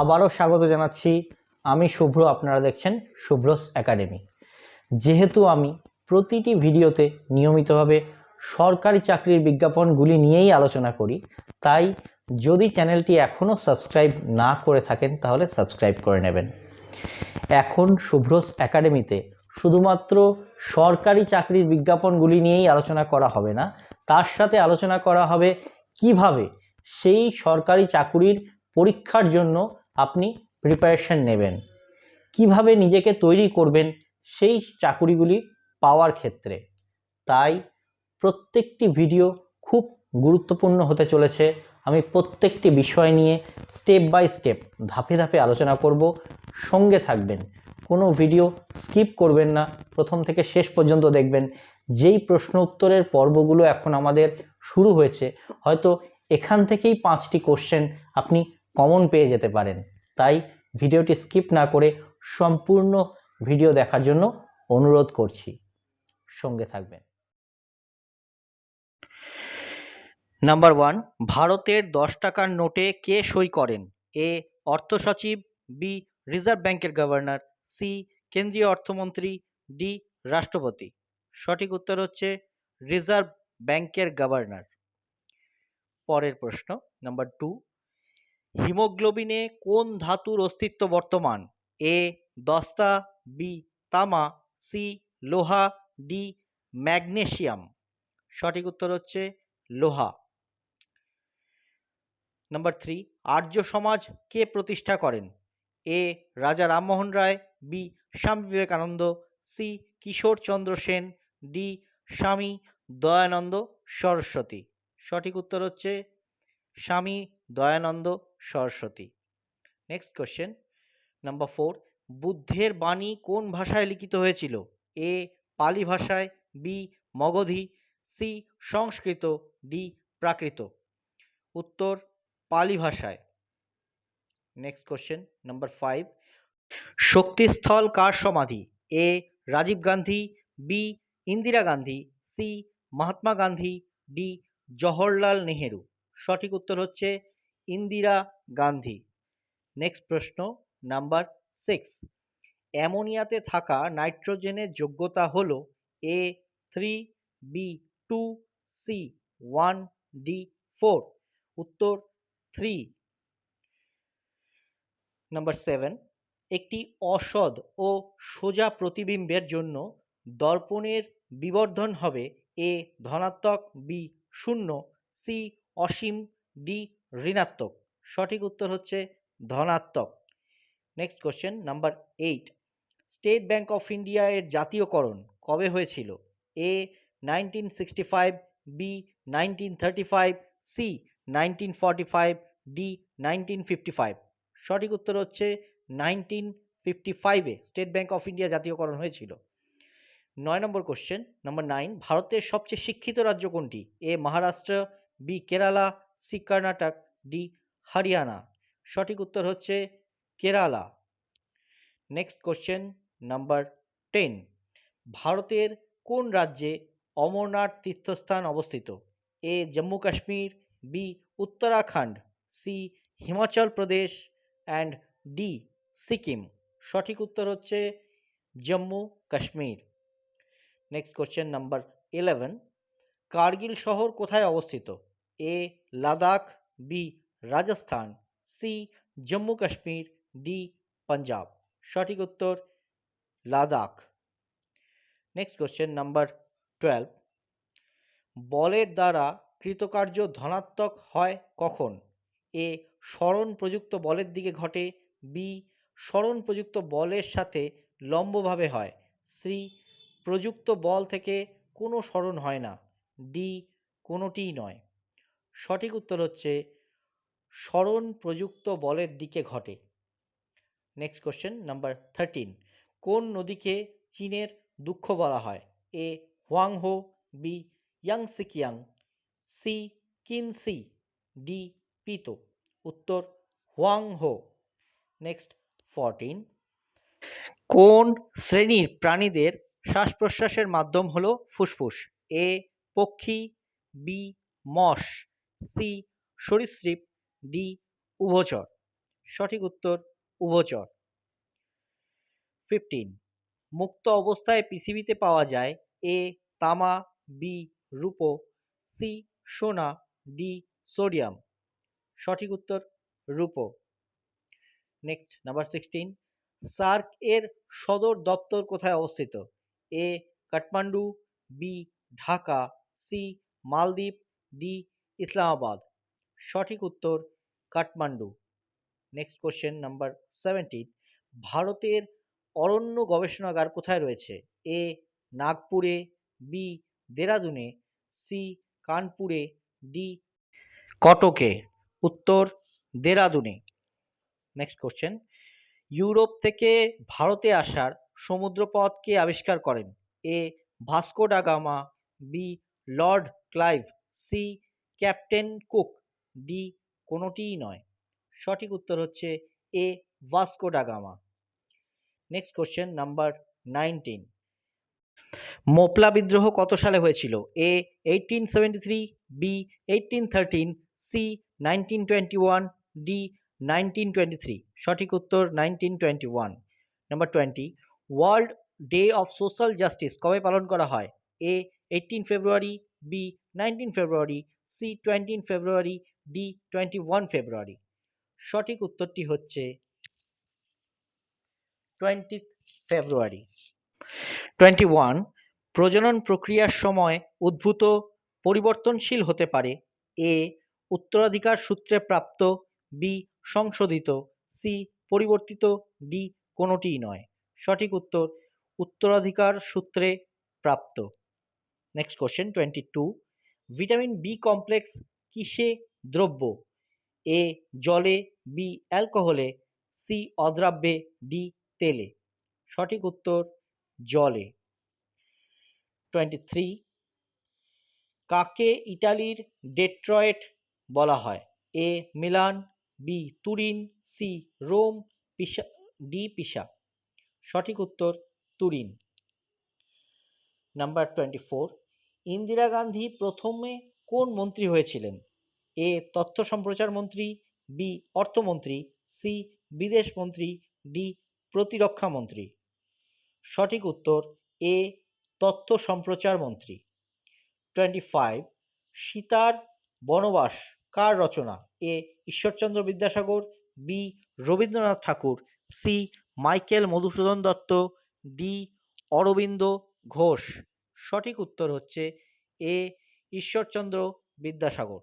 আবারও স্বাগত জানাচ্ছি। আমি শুভ্র, আপনারা দেখছেন শুভ্রস একাডেমি। যেহেতু আমি প্রতিটি ভিডিওতে নিয়মিতভাবে সরকারি চাকরির বিজ্ঞাপনগুলি নিয়েই আলোচনা করি, তাই যদি চ্যানেলটি এখনও সাবস্ক্রাইব না করে থাকেন, তাহলে সাবস্ক্রাইব করে নেবেন। এখন শুভ্রস একাডেমিতে শুধুমাত্র সরকারি চাকরির বিজ্ঞাপনগুলি নিয়েই আলোচনা করা হবে না, তার সাথে আলোচনা করা হবে কীভাবে সেই সরকারি চাকুরির পরীক্ষার জন্য আপনি প্রিপারেশন নেবেন। কীভাবে নিজেকে তৈরি করবেন সেই চাকুরিগুলি পাওয়ার ক্ষেত্রে। তাই প্রত্যেকটি ভিডিও খুব গুরুত্বপূর্ণ হতে চলেছে। আমি প্রত্যেকটি বিষয় নিয়ে স্টেপ বাই স্টেপ ধাপে ধাপে আলোচনা করব। সঙ্গে থাকবেন। কোনো ভিডিও স্কিপ করবেন না। প্রথম থেকে শেষ পর্যন্ত দেখবেন। যেই প্রশ্ন উত্তরের পর্বগুলো এখন আমাদের শুরু হয়েছে, হয়তো এখান থেকেই পাঁচটি কোশ্চেন আপনি কমন পেয়ে যেতে পারেন। তাই ভিডিওটি স্কিপ না করে সম্পূর্ণ ভিডিও দেখার জন্য অনুরোধ করছি। সঙ্গে থাকবেন। নাম্বার ওয়ান ভারতের দশ টাকার নোটে কে সই করেন? এ অর্থ সচিব বি রিজার্ভ ব্যাংকের গভর্নর সি কেন্দ্রীয় অর্থমন্ত্রী ডি রাষ্ট্রপতি। সঠিক উত্তর হচ্ছে রিজার্ভ ব্যাংকের গভর্নর। পরের প্রশ্ন নাম্বার টু হিমোগ্লোবিনে কোন ধাতুর অস্তিত্ব বর্তমান? এ, দস্তা, বি, তামা, সি, লোহা, ডি, ম্যাগনেসিয়াম। সঠিক উত্তর হচ্ছে লোহা। নাম্বার থ্রি, আর্য সমাজ কে প্রতিষ্ঠা করেন? এ, রাজা Rammohan Roy, B, Swami Vivekananda, C, Kishore Chandra Sen, D, Swami Dayananda Saraswati. সঠিক উত্তর হচ্ছে Swami Dayananda Saraswati. Next question number four বুদ্ধের বাণী কোন ভাষায় লিখিত হয়েছিল? এ পালি ভাষায় B Magadhi C Sanskrit D Prakrit. উত্তর, পালি ভাষায়। Next question number five Shakti Sthal কার সমাধি? A Rajiv Gandhi B Indira Gandhi C Mahatma Gandhi D Jawaharlal Nehru. সঠিক উত্তর হচ্ছে ইন্দিরা গান্ধী। নেক্সট প্রশ্ন নাম্বার সিক্স অ্যামোনিয়াতে থাকা নাইট্রোজেনের যোগ্যতা হল A three B two C one D four উত্তর থ্রি নাম্বার সেভেন একটি অসদ ও সোজা প্রতিবিম্বের জন্য দর্পণের বিবর্ধন হবে এ ধনাত্মক বি শূন্য সি অসীম ডি ঋণাত্মক। সঠিক উত্তর হচ্ছে ধনাত্মক। Next question number eight State Bank of India এর জাতীয়করণ কবে হয়েছিল? A nineteen sixty five B nineteen thirty five C nineteen forty five D nineteen fifty five সঠিক উত্তর হচ্ছে নাইনটিন ফিফটি ফাইভে স্টেট ব্যাঙ্ক অফ ইন্ডিয়া জাতীয়করণ হয়েছিল। নয় নম্বর কোশ্চেন নম্বর নাইন ভারতের সবচেয়ে শিক্ষিত রাজ্য কোনটি? A Maharashtra B Kerala C Karnataka D Haryana. সঠিক উত্তর হচ্ছে Kerala. Next question number ten ভারতের কোন রাজ্যে অমরনাথ তীর্থস্থান অবস্থিত? A Jammu Kashmir B Uttarakhand C Himachal Pradesh and D Sikkim. সঠিক উত্তর হচ্ছে Jammu Kashmir. Next question number eleven Kargil শহর কোথায় অবস্থিত? A, Ladakh, B, Rajasthan, C, Jammu Kashmir, D, Punjab. সঠিক উত্তর, Ladakh. Next question number twelve বলের দ্বারা কৃতকার্য ধনাত্মক হয় কখন? এ, স্মরণ প্রযুক্ত বলের দিকে ঘটে, বি, স্মরণ প্রযুক্ত বলের সাথে লম্বভাবে হয়, সি, প্রযুক্ত বল থেকে কোনো স্মরণ হয় না, ডি, কোনোটিই নয়। সঠিক উত্তর হচ্ছে, স্মরণ প্রযুক্ত বলের দিকে ঘটে। নেক্সট কোশ্চেন নাম্বার থার্টিন কোন নদীকে চীনের দুঃখ বলা হয়? A Hwang Ho B Yangtze Kiang C Kinsey D পিতো। উত্তর, হোয়াংহো। নেক্সট ফরটিন কোন শ্রেণির প্রাণীদের শ্বাস প্রশ্বাসের মাধ্যম হলো ফুসফুস? এ পক্ষী বি মশ। সি সরীসৃপ, ডি উভচর। সঠিক উত্তর উভচর। ফিফটিন মুক্ত অবস্থায় পৃথিবীতে পাওয়া যায় এ, তামা, বি, রূপো, সি, সোনা, ডি, সোডিয়াম। সঠিক উত্তর রূপো। নেক্সট নাম্বার সিক্সটিন সার্ক এর সদর দপ্তর কোথায় অবস্থিত? A, Kathmandu, B, Dhaka, C, Maldives, D Islamabad. সঠিক উত্তর Kathmandu. Next question number seventeen ভারতের অরণ্য গবেষণাগার কোথায় রয়েছে? এ নাগপুরে বি দেরাদুনে সি কানপুরে ডি কটকে। উত্তর দেরাদুনে। নেক্সট কোশ্চেন ইউরোপ থেকে ভারতে আসার সমুদ্রপথ কে আবিষ্কার করেন? A Vasco da Gama B Lord Clive C Captain Cook D কোনোটিই নয়। সঠিক উত্তর হচ্ছে A Vasco da Gama. Next question number nineteen Moplah বিদ্রোহ কত সালে হয়েছিল? A eighteen seventy three B eighteen thirteen C nineteen twenty one D nineteen twenty three সঠিক উত্তর nineteen twenty one number twenty World Day of Social Justice কবে পালন করা হয়? A eighteen February B nineteen February C twentieth February, D twenty one February. সঠিক উত্তরটি হচ্ছে twenty ফেব্রুয়ারি। Twenty one, প্রজনন প্রক্রিয়ার সময় উদ্ভূত পরিবর্তনশীল হতে পারে। এ, উত্তরাধিকার সূত্রে প্রাপ্ত। বি, সংশোধিত। সি, পরিবর্তিত। ডি, কোনোটিই নয়। সঠিক উত্তর উত্তরাধিকার সূত্রে প্রাপ্ত। Next question twenty two. Vitamin B complex কিসে দ্রব্য? এ, জলে বি অ্যালকোহলে সি অদ্রাব্যে ডি তেলে। সঠিক উত্তর, জলে। টোয়েন্টি থ্রি কাকে ইটালির ডেট্রয়েট বলা হয়? A, Milan B Turin C Rome, Pisa D Pisa. সঠিক উত্তর, Turin. Number twenty four Indira Gandhi প্রথমে কোন মন্ত্রী হয়েছিলেন? এ তথ্য সম্প্রচার মন্ত্রী বি অর্থমন্ত্রী সি বিদেশ মন্ত্রী ডি প্রতিরক্ষা মন্ত্রী। সঠিক উত্তর এ তথ্য সম্প্রচার মন্ত্রী। টোয়েন্টি ফাইভ সীতার বনবাস কার রচনা? A Ishwarchandra Vidyasagar B Rabindranath Tagore C Michael Madhusudan Dutt D Aurobindo Ghosh. সঠিক উত্তর হচ্ছে A, Ishwarchandra Vidyasagar.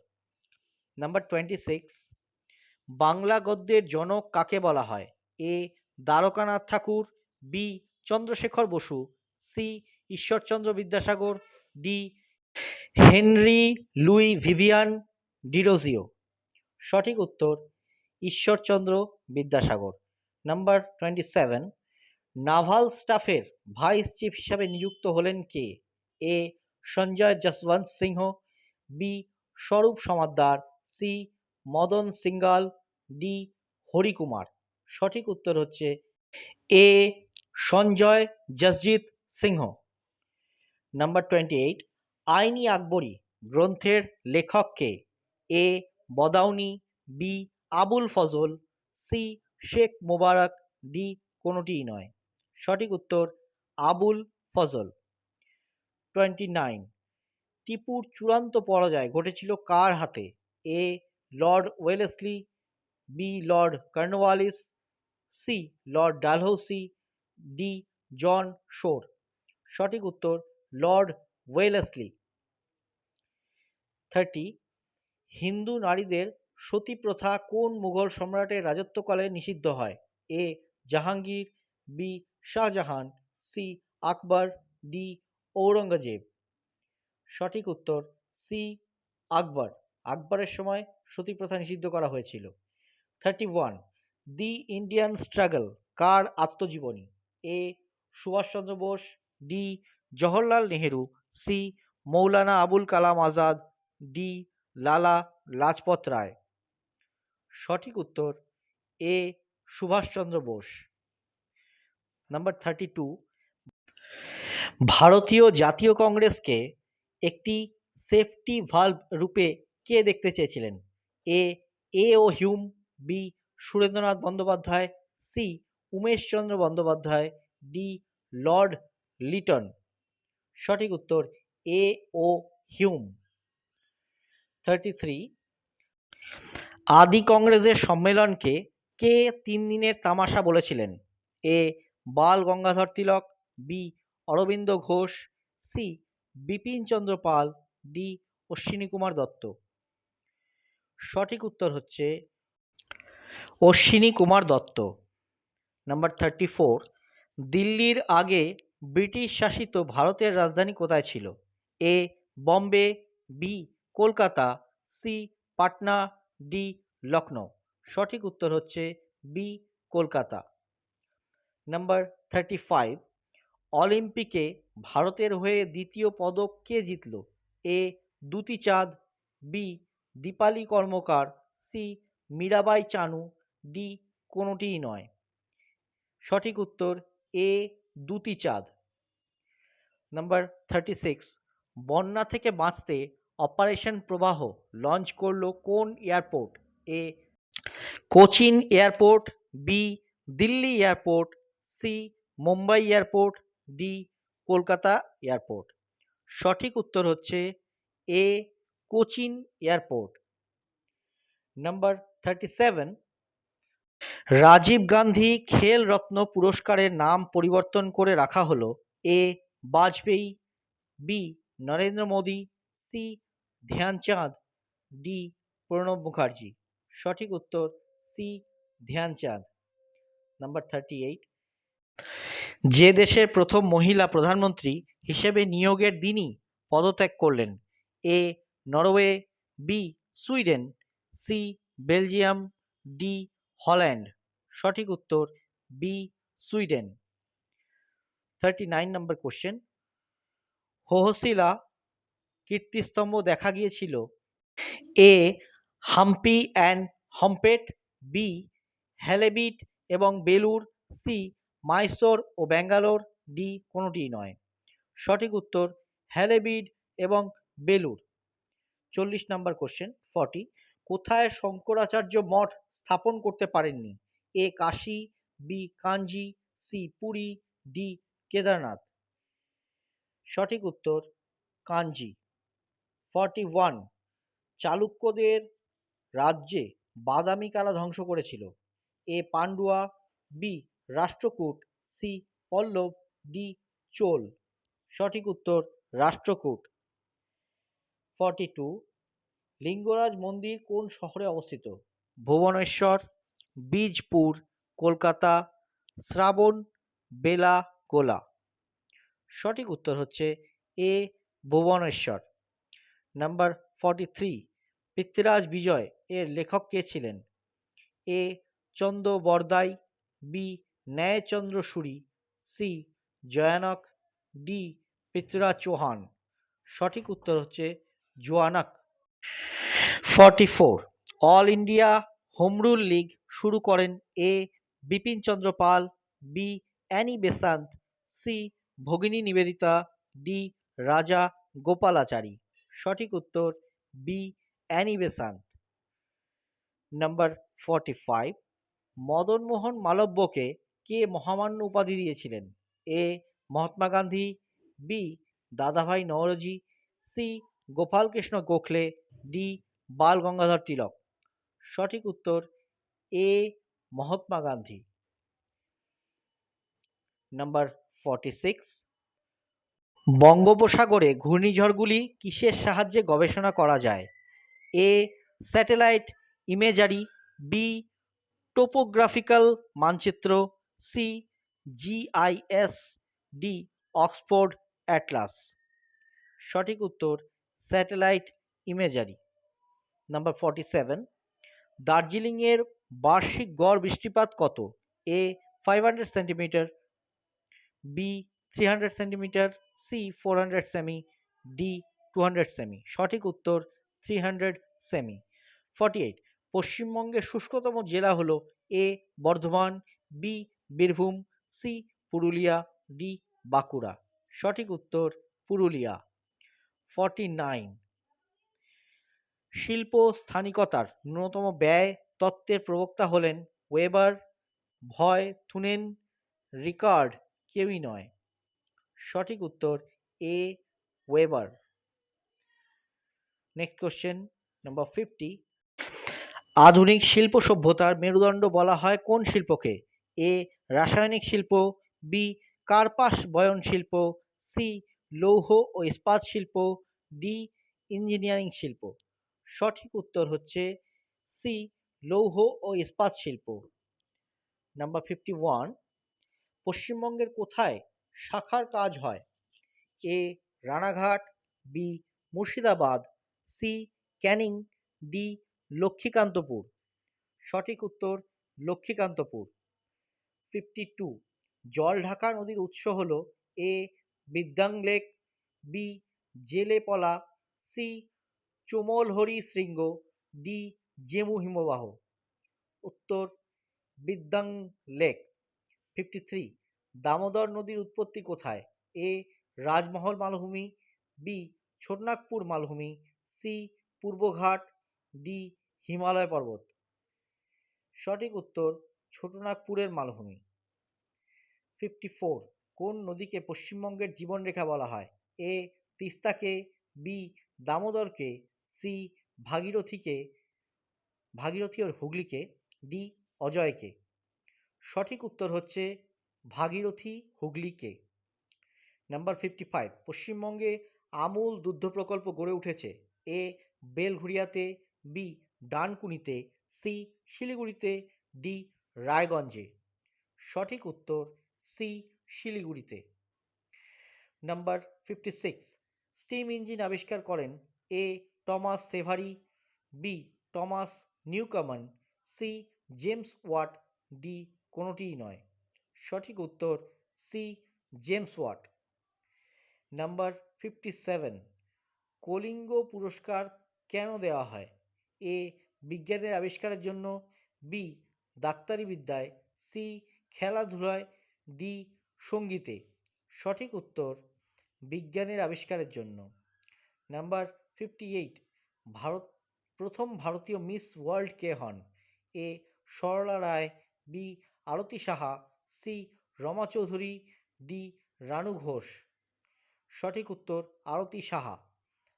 Number twenty six Bangla গদ্যের জনক কাকে বলা হয়? A, Dwarkanath Tagore, B, Chandrashekhar Basu, C, Ishwarchandra Vidyasagar, D, Henry Louis Vivian Derozio. সঠিক উত্তর, Ishwarchandra Vidyasagar. Number twenty seven naval স্টাফের ভাইস চিফ হিসাবে নিযুক্ত হলেন কে? A Sanjay Jaswant Singh, B Swaroop Samaddar, C Madan Singhal D Harikumar. সঠিক উত্তর হচ্ছে A Sanjay Jasjit Singh. Number twenty eight, Aini Akbari গ্রন্থের লেখককে A Badauni, B Abul Fazl, C Sheikh Mubarak, D কোনোটিই নয়। সঠিক উত্তর আবুল ফজল। টোয়েন্টি নাইন টিপুর চূড়ান্ত পরাজয় ঘটেছিল কার হাতে? A Lord Wellesley B Lord Cornwallis C Lord Dalhousie D John Shore. সঠিক উত্তর, লর্ড ওয়েলেসলি। থার্টি হিন্দু নারীদের সতী প্রথা কোন মুঘল সম্রাটের রাজত্বকালে নিষিদ্ধ হয়? A Jahangir B Shah Jahan C Akbar D Aurangzeb. সঠিক উত্তর, সি, আকবর। আকবরের সময় সতী প্রথা নিষিদ্ধ করা হয়েছিল। Thirty one the Indian struggle, কার আত্মজীবনী? A, Subhashchandra Bose, D, Jawaharlal Nehru, C, Maulana Abul Kalam Azad, D, Lala Lajpat Rai. সঠিক উত্তর, A, Subhashchandra Bose. Number thirty two ভারতীয় জাতীয় কংগ্রেসকে একটি সেফটি ভালভ রূপে কে দেখতে চেয়েছিলেন? A A O Hume, B, Surendranath Bandyopadhyay, C Umeshchandra Bandyopadhyay, D, Lord Lytton. সঠিক উত্তর, A O Hume. Thirty three আদি কংগ্রেসের সম্মেলনকে কে তিন দিনের তামাশা বলেছিলেন? A, Bal Gangadhar Tilak, B Aurobindo Ghosh, C. Bipinchandra Pal, D. Ashwini Kumar Dutt. সঠিক উত্তর হচ্ছে Ashwini Kumar Dutt. Number thirty four, দিল্লির আগে ব্রিটিশ শাসিত ভারতের রাজধানী কোথায় ছিল? A. Bombay, B. Kolkata, C. Patna, D. Lucknow সঠিক উত্তর হচ্ছে B. Kolkata. Number thirty five অলিম্পিকে ভারতের হয়ে দ্বিতীয় পদক কে জিতল? A. Dutee Chand B. Deepali Karmakar, C. Mirabai Chanu D কোনোটিই নয়। সঠিক উত্তর, এ. দুতি চাঁদ নাম্বার থার্টি সিক্স, বন্যা থেকে বাঁচতে অপারেশন প্রবাহ লঞ্চ করল কোন airport? A. Cochin airport, B. Delhi airport, C. Mumbai airport D, Kolkata airport. সঠিক উত্তর হচ্ছে A, Cochin airport. Number thirty seven. Rajiv Gandhi Khel Ratna পুরস্কারের নাম পরিবর্তন করে রাখা হলো A, Vajpayee, B, Narendra Modi, C, Dhyanchand, D, Pranab Mukherjee. সঠিক উত্তর C, Dhyanchand. Number thirty eight. যে দেশের প্রথম মহিলা প্রধানমন্ত্রী হিসেবে নিয়োগের দিনই পদত্যাগ করলেন। A, Norway, B, Sweden, C, Belgium, D, Holland. সঠিক উত্তর, বি, সুইডেন। থার্টি নাইন নম্বর কোশ্চেন। হোহশিলা কীর্তিস্তম্ভ দেখা গিয়েছিল। এ, হাম্পি অ্যান্ড হম্পেট, বি হ্যালেবিট এবং বেলুর সি মাইসোর ও ব্যাঙ্গালোর ডি কোনোটিই নয়। সঠিক উত্তর হ্যালেবিড এবং বেলুর চল্লিশ নম্বর কোশ্চেন ফর্টি কোথায় শঙ্করাচার্য মঠ স্থাপন করতে পারেননি? A Kashi, B Kanchi, C Puri, D Kedarnath. সঠিক উত্তর কাঞ্জি। ফর্টি ওয়ান চালুক্যদের রাজ্যে বাদামি কালা ধ্বংস করেছিল। A Pandya, B Rashtrakuta C. Pallava D. Chola. সঠিক উত্তর, রাষ্ট্রকূট। ফর্টি টু লিঙ্গরাজ মন্দির কোন শহরে অবস্থিত? ভুবনেশ্বর, বীজপুর, কলকাতা, শ্রাবণ বেলা গোলা সঠিক উত্তর হচ্ছে A, Bhubaneswar. Number forty three Prithviraj Vijay এর লেখক কে ছিলেন? A Chandra Bardai B Nayachandra Suri, C. Jayanaka, D. Prithviraj Chauhan. সঠিক উত্তর হচ্ছে Jayanaka. Forty four, all India home rule league শুরু করেন A. Bipin Chandra Pal, B. Annie Besant, C. Bhagini Nivedita, D. Rajagopalachari. সঠিক উত্তর, B. Annie Besant. Number forty five, Madan Mohan মালব্যকে কে মহামান্য উপাধি দিয়েছিলেন? A Mahatma Gandhi, B Dadabhai Naoroji, C Gopal Krishna Gokhale, D Bal Gangadhar Tilak. সঠিক উত্তর A Mahatma Gandhi. Number forty six. বঙ্গোপসাগরে ঘূর্ণিঝড়গুলি কিসের সাহায্যে গবেষণা করা যায়? A satellite imagery, B topographical মানচিত্র C GIS D Oxford atlas সঠিক উত্তর, satellite imagery. Number forty seven দার্জিলিংয়ের বার্ষিক গড় বৃষ্টিপাত কত? A five hundred centimetre B three hundred centimetre C four hundred semi D two hundred সেমি। সঠিক উত্তর থ্রি হান্ড্রেড সেমি। ফর্টি এইট পশ্চিমবঙ্গের শুষ্কতম জেলা হলো A Bardhaman B Birbhum, C, Purulia, D, Bankura. সঠিক উত্তর পুরুলিয়া। Forty nine. শিল্প স্থানিকতার ন্যূনতম ব্যয় তত্ত্বের প্রবক্তা হলেন ওয়েবার ভয় থুনেন রিকার্ড কেউই নয় সঠিক উত্তর A, Weber. Next question, number fifty. আধুনিক শিল্প সভ্যতার মেরুদণ্ড বলা হয় কোন শিল্পকে? এ রাসায়নিক শিল্প বি কার্পাস বয়ন শিল্প সি লৌহ ও ইস্পাত শিল্প ডি ইঞ্জিনিয়ারিং শিল্প। সঠিক উত্তর হচ্ছে সি লৌহ ও ইস্পাত শিল্প। নাম্বার ফিফটি ওয়ান পশ্চিমবঙ্গের কোথায় শাখার কাজ হয়? A Ranaghat B Murshidabad C Canning D Lakshmikantapur. সঠিক উত্তর লক্ষ্মীকান্তপুর। ফিফটি টু জলঢাকা নদীর উৎস হল A Bidyang lake B Jelep La C Chomolhari শৃঙ্গ ডি জেমু হিমবাহ। উত্তর Bidyang lake fifty three Damodar নদীর উৎপত্তি কোথায়? এ রাজমহল মালভূমি বি ছোটনাগপুর মালভূমি সি পূর্বঘাট ডি হিমালয় পর্বত। সঠিক উত্তর ছোটনাগপুরের মালভূমি। ফিফটি ফোর কোন নদীকে পশ্চিমবঙ্গের জীবনরেখা বলা হয়? এ তিস্তাকে বি দামোদরকে সি ভাগীরথীকে, ভাগীরথী আর হুগলিকে ডি অজয়কে। সঠিক উত্তর হচ্ছে ভাগীরথী হুগলিকে। নাম্বার ফিফটি ফাইভ পশ্চিমবঙ্গে আমূল দুগ্ধ প্রকল্প গড়ে উঠেছে। এ বেলঘুরিয়াতে বি ডানকুনিতে সি শিলিগুড়িতে ডি রায়গঞ্জে। সঠিক উত্তর সি, শিলিগুড়িতে। Number fifty six steam engine আবিষ্কার করেন A, Thomas Savery, B, Thomas Newcomen, C, James Watt, D, কোনোটিই নয়। সঠিক উত্তর C, James Watt. Number fifty seven Kalinga পুরস্কার কেন দেওয়া হয়? এ, বিজ্ঞানের আবিষ্কারের জন্য, বি ডাক্তারি বিদ্যায় সি খেলাধুলায় ডি সঙ্গীতে। সঠিক উত্তর বিজ্ঞানের আবিষ্কারের জন্য। নাম্বার ফিফটি এইট, ভারত, প্রথম ভারতীয় মিস ওয়ার্ল্ড কে হন? A Sarala Ray, B Arati Saha, C Rama Chowdhury, D Ranu Ghosh. সঠিক উত্তর Arati Saha.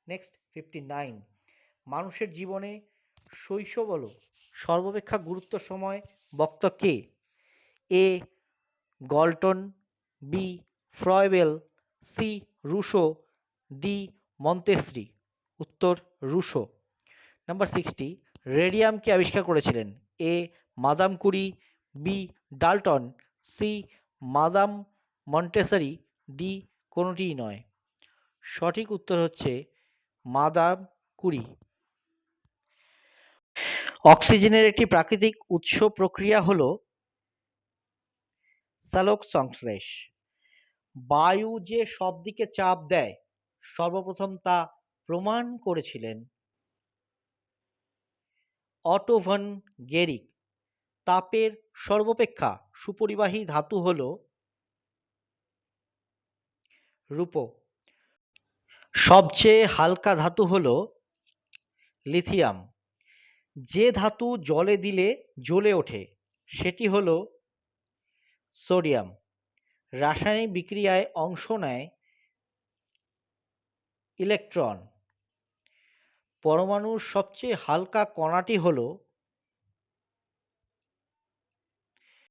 Next fifty nine, মানুষের জীবনে শৈশব হল। সর্বাপেক্ষা গুরুত্ব সময় বক্তা কে? A. Galton, B. Froebel, C. Rousseau, D. Montessori উত্তর, রুশো। নাম্বার সিক্সটি রেডিয়ামকে আবিষ্কার করেছিলেন? A. Madame Curie, B. Dalton, C. Madame Montessori D. কোনোটিই নয়। সঠিক উত্তর হচ্ছে মাদাম কুরি। অক্সিজেনের একটি প্রাকৃতিক উৎস প্রক্রিয়া হল সালোক সংশ্লেষ। বায়ু যে সব দিকে চাপ দেয়, সর্বপ্রথম তা প্রমাণ করেছিলেন অটো ভন গেরিক। তাপের সর্বাপেক্ষা সুপরিবাহী ধাতু হল রূপো। সবচেয়ে হালকা ধাতু হল লিথিয়াম। যে ধাতু জলে দিলে জ্বলে ওঠে, সেটি হল সোডিয়াম। রাসায়নিক বিক্রিয়ায় অংশ নেয় ইলেকট্রন। পরমাণুর সবচেয়ে হালকা কণাটি হল